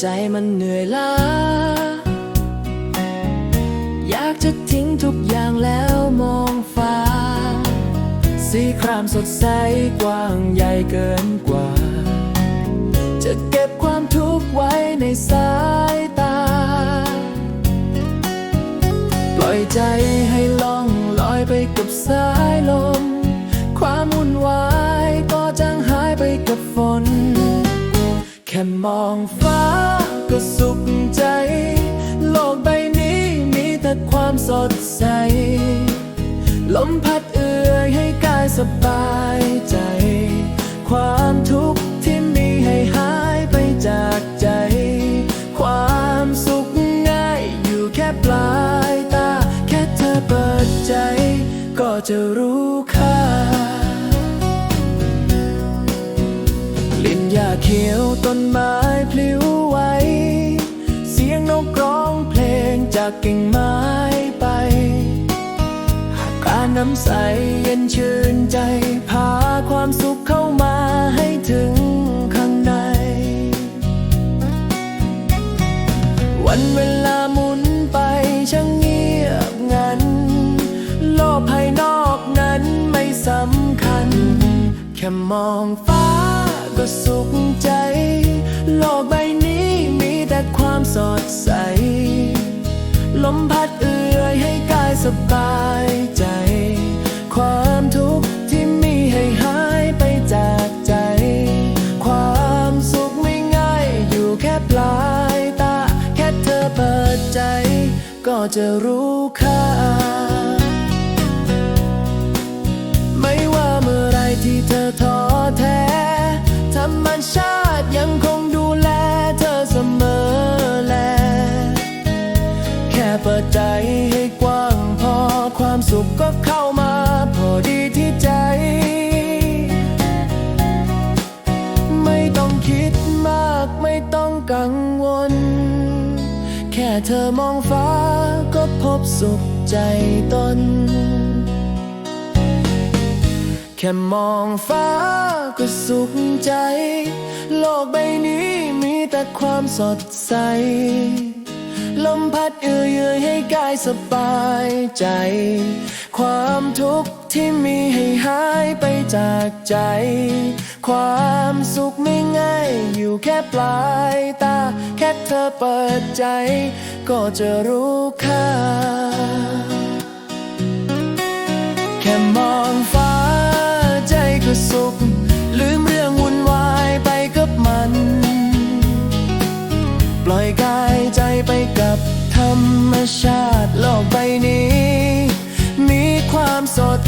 ใจมันเหนื่อยล้า อยากจะทิ้งทุกอย่างแล้วมองฟ้า สีครามสดใสกว้างใหญ่เกินกว่า จะเก็บความทุกข์ไว้ในสายตา ปล่อยใจให้ล่องลอยไปกับสายลม ค่มองฟ้าก็สุขใจ โลกใบนี้มีแต่ความสดใส ลมพัดเอื่อยให้กายสบายใจ ความทุกข์ที่มีให้หายไปจากใจ ความสุขง่ายอยู่แค่ปลายตา แค่เธอเปิดใจ ก็จะรู้ เขียวต้นไม้พลิ้วไหวเสียงนกร้องเพลงจากกิ่งไม้ไปอากาศน้ำใสเย็นชื่นใจ พาความสุขเข้ามาให้ถึงข้างใน วันเวลาหมุนไปช่างเงียบงัน โลกภายนอกนั้นไม่สำคัญ แค่มองฟ้า ก็สุขใจ โลกใบนี้มีแต่ความสดใส ลมพัดเอื่อยให้กายสบายใจ ความทุกข์ที่มีให้หายไปจากใจ ความสุขไม่ง่ายอยู่แค่ปลายตา แค่เธอเปิดใจ ก็จะรู้ค่าไม่ว่าเมื่อไรที่เธอท้อแท้ ชาติยังคงดูแลเธอเสมอแล แค่เปิดใจให้กว้างพอความสุขก็เข้ามา พอดีที่ใจ ไม่ต้องคิดมากไม่ต้องกังวล แค่เธอมองฟ้าก็พบสุขใจตน แค่มองฟ้าก็สุขใจ โลกใบนี้มีแต่ความสดใส ลมพัดเอื่อยให้กายสบายใจ ความทุกข์ที่มีให้หายไปจากใจ ความสุขไม่ง่ายอยู่แค่ปลายตา แค่เธอเปิดใจ ก็จะรู้ค่า แค่มอง ล่อยกายใจไปกับธรรมชาติโลกใบนี้ มีความสด